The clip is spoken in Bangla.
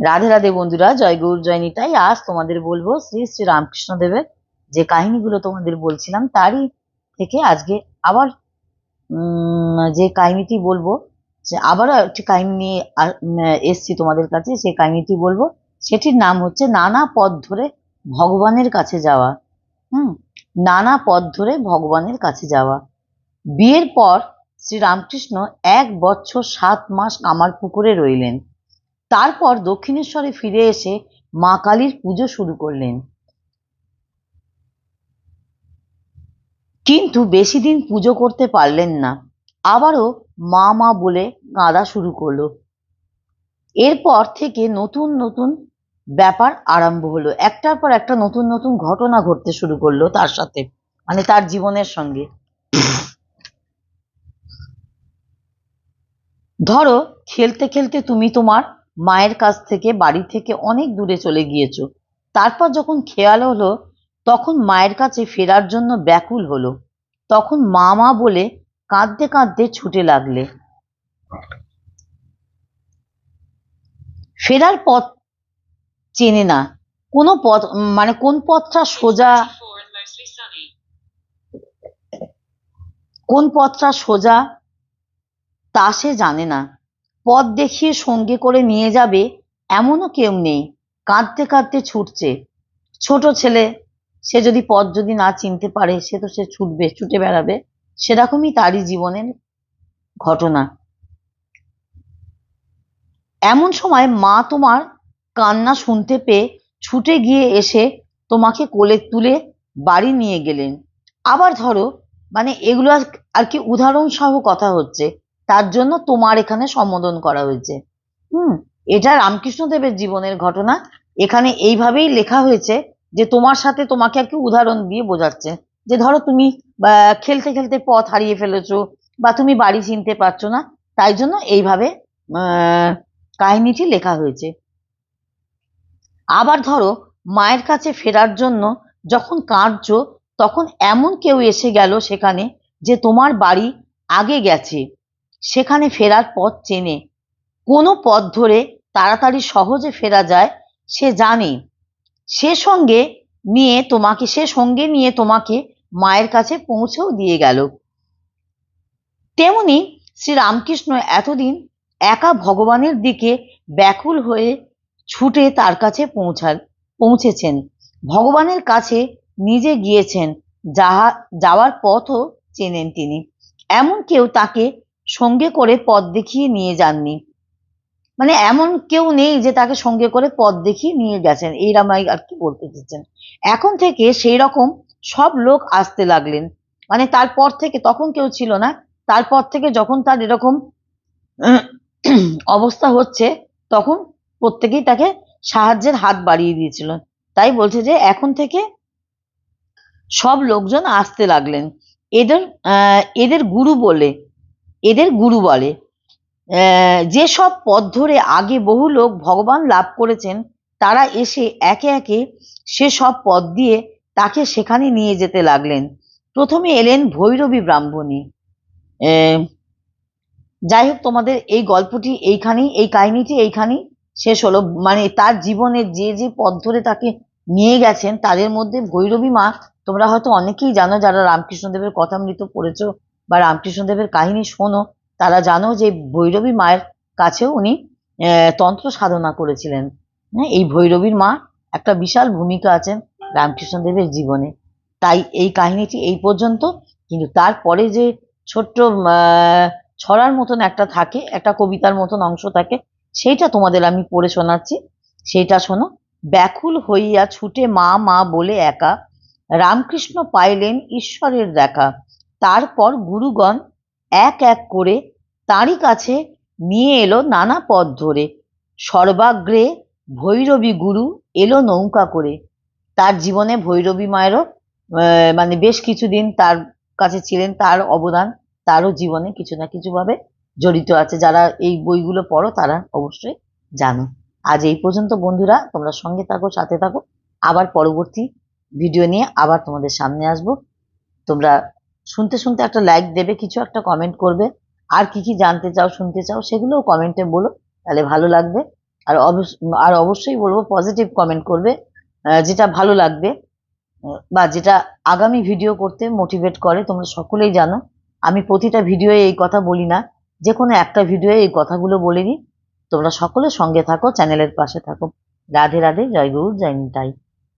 রাধে রাধে বন্ধুরা, জয় গৌর, জয় নিতাই। আজ তোমাদের বলব শ্রী শ্রী রামকৃষ্ণ দেবের যে কাহিনীগুলো তোমাদের বলছিলাম, তারই থেকে আজকে আবার যে কাহিনীটি বলব, যে আবারও একটি কাহিনী নিয়ে এসছি তোমাদের কাছে, সেই কাহিনীটি বলব। সেটির নাম হচ্ছে, নানা পথ ধরে ভগবানের কাছে যাওয়া। হুম, নানা পথ ধরে ভগবানের কাছে যাওয়া। বিয়ের পর শ্রী রামকৃষ্ণ এক বছর সাত মাস কামার পুকুরে রইলেন। তারপর দক্ষিণেশ্বরে ফিরে এসে মা কালীর পুজো শুরু করলেন। কিন্তু বেশি দিন পুজো করতে পারলেন না। আবারও মা মা বলে কাঁদা শুরু করল। এরপর থেকে নতুন নতুন ব্যাপার আরম্ভ হলো। একটার পর একটা নতুন নতুন ঘটনা ঘটতে শুরু করল তার সাথে মানে তার জীবনের সঙ্গে। ধরো, খেলতে খেলতে তুমি তোমার মায়ের কাছ থেকে বাড়ি থেকে অনেক দূরে চলে গিয়েছো। তারপর যখন খেয়াল হলো, তখন মায়ের কাছে ফেরার জন্য ব্যাকুল হলো। তখন মা মা বলে কাঁদতে কাঁদতে ছুটে লাগলে। ফেরার পথ চেনে না। কোনো পথ মানে কোন পথটা সোজা. কোন পথটা সোজা তা সে জানে না। পথ দেখিয়ে সঙ্গে করে নিয়ে যাবে এমনও কেউ নেই। কাঁদতে কাঁদতে ছুটছে। ছোট ছেলে, সে যদি পথ যদি না চিনতে পারে, সে তো সে ছুটবে, ছুটে বেড়াবে। সেরকমই তারই জীবনের ঘটনা। এমন সময় মা তোমার কান্না শুনতে পেয়ে ছুটে গিয়ে এসে তোমাকে কোলে তুলে বাড়ি নিয়ে গেলেন। আবার ধরো মানে এগুলো আর- কি উদাহরণ সহ কথা হচ্ছে। তার জন্য তোমার এখানে সম্বোধন করা হয়েছে। হুম, এটা রামকৃষ্ণদেবের জীবনের ঘটনা। এখানে এইভাবেই লেখা হয়েছে যে তোমার সাথে তোমাকে কি উদাহরণ দিয়ে বোঝাচ্ছে যে ধরো তুমি খেলতে খেলতে পথ হারিয়ে ফেলেছো বা তুমি বাড়ি চিনতে পারছ না, তাই জন্য এইভাবে কাহিনীটি লেখা হয়েছে। আবার ধরো মায়ের কাছে ফেরার জন্য যখন কাঁদছো, তখন এমন কেউ এসে গেল সেখানে যে তোমার বাড়ি আগে গেছে। সেখানে ফেরার পথ চেনে। কোনো পথ ধরে তাড়াতাড়ি সহজে ফেরা যায়, সে জানে। সে সঙ্গে নিয়ে তোমাকে, সে সঙ্গে নিয়ে তোমাকে মায়ের কাছে পৌঁছেও দিয়ে গেল। তেমনি শ্রী রামকৃষ্ণ এতদিন একা ভগবানের দিকে ব্যাকুল হয়ে ছুটে তার কাছে পৌঁছাল, পৌঁছেছেন। ভগবানের কাছে নিজে গিয়েছেন, যাহা, যাওয়ার পথও চেনেন তিনি। এমন কেউ তাকে সঙ্গে করে পথ দেখিয়ে নিয়ে যাননি। মানে এমন কেউ নেই যে তাকে সঙ্গে করে পথ দেখিয়ে নিয়ে গেছেন এই রামাই আর কি বলতে চাচ্ছেন। এখন থেকে সেই রকম সব লোক আসতে লাগলেন। মানে তারপর থেকে তখন কেউ ছিল না, তারপর থেকে যখন তার এরকম অবস্থা হচ্ছে, তখন প্রত্যেকেই তাকে সাহায্যের হাত বাড়িয়ে দিয়েছিল। তাই বলছে যে এখন থেকে সব লোকজন আসতে লাগলেন। এদের এদের গুরু বলে এদের গুরু বলে। যেসব পথ ধরে আগে বহু লোক ভগবান লাভ করেছেন, তারা এসে একে একে সে সব পথ দিয়ে তাকে সেখানে নিয়ে যেতে লাগলেন। প্রথমে এলেন ভৈরবী ব্রাহ্মণী। যাই হোক, তোমাদের এই গল্পটি এইখানেই, এই কাহিনীটি এইখানেই শেষ হলো। মানে তার জীবনের যে যে পথ ধরে তাকে নিয়ে গেছেন, তাদের মধ্যে ভৈরবী মা, তোমরা হয়তো অনেকেই জানো যারা রামকৃষ্ণদেবের কথা কথামৃত পড়েছো বা রামকৃষ্ণদেবের কাহিনী শোনো তারা জানো যে ভৈরবী মায়ের কাছেও উনি তন্ত্র সাধনা করেছিলেন। হ্যাঁ, এই ভৈরবীর মা একটা বিশাল ভূমিকা আছেন রামকৃষ্ণদেবের জীবনে। তাই এই কাহিনীটি এই পর্যন্ত কিন্তু তারপরে যে ছোট্ট ছড়ার মতন একটা থাকে একটা কবিতার মতন অংশ থাকে সেইটা তোমাদের আমি পড়ে শোনাচ্ছি। সেইটা শোনো ব্যাকুল হইয়া ছুটে মা মা বলে একা রামকৃষ্ণ পাইলেন ঈশ্বরের দেখা তারপর গুরুগণ এক এক করে তাঁরই কাছে নিয়ে এলো নানা পথ ধরে। সর্বাগ্রে ভৈরবী গুরু এলো নৌকা করে। তার জীবনে ভৈরবী মায়েরও মানে বেশ কিছুদিন তার কাছে ছিলেন, তার অবদান তারও জীবনে কিছু না কিছু ভাবে জড়িত আছে। যারা এই বইগুলো পড়ো তারা অবশ্যই জানো। আজ এই পর্যন্ত বন্ধুরা, তোমরা সঙ্গে থাকো, সাথে থাকো। আবার পরবর্তী ভিডিও নিয়ে আবার তোমাদের সামনে আসব। তোমরা শুনতে শুনতে একটা লাইক দেবে, কিছু একটা কমেন্ট করবে, আর কি কি জানতে চাও, শুনতে চাও, সেগুলোও কমেন্টে বলো, তাহলে ভালো লাগবে। আর অবশ্য আর অবশ্যই বলব পজিটিভ কমেন্ট করবে যেটা ভালো লাগবে, বা যেটা আগামী ভিডিও করতে মোটিভেট করে, তোমরা সকলেই জানো। আমি প্রতিটা ভিডিওয়ে এই কথা বলি না, যে কোনো একটা ভিডিওয়ে এই কথাগুলো বলে দিই তোমরা সকলে সঙ্গে থাকো চ্যানেলের পাশে থাকো। রাধে রাধে, জয় গুরু, জয় নিতাই।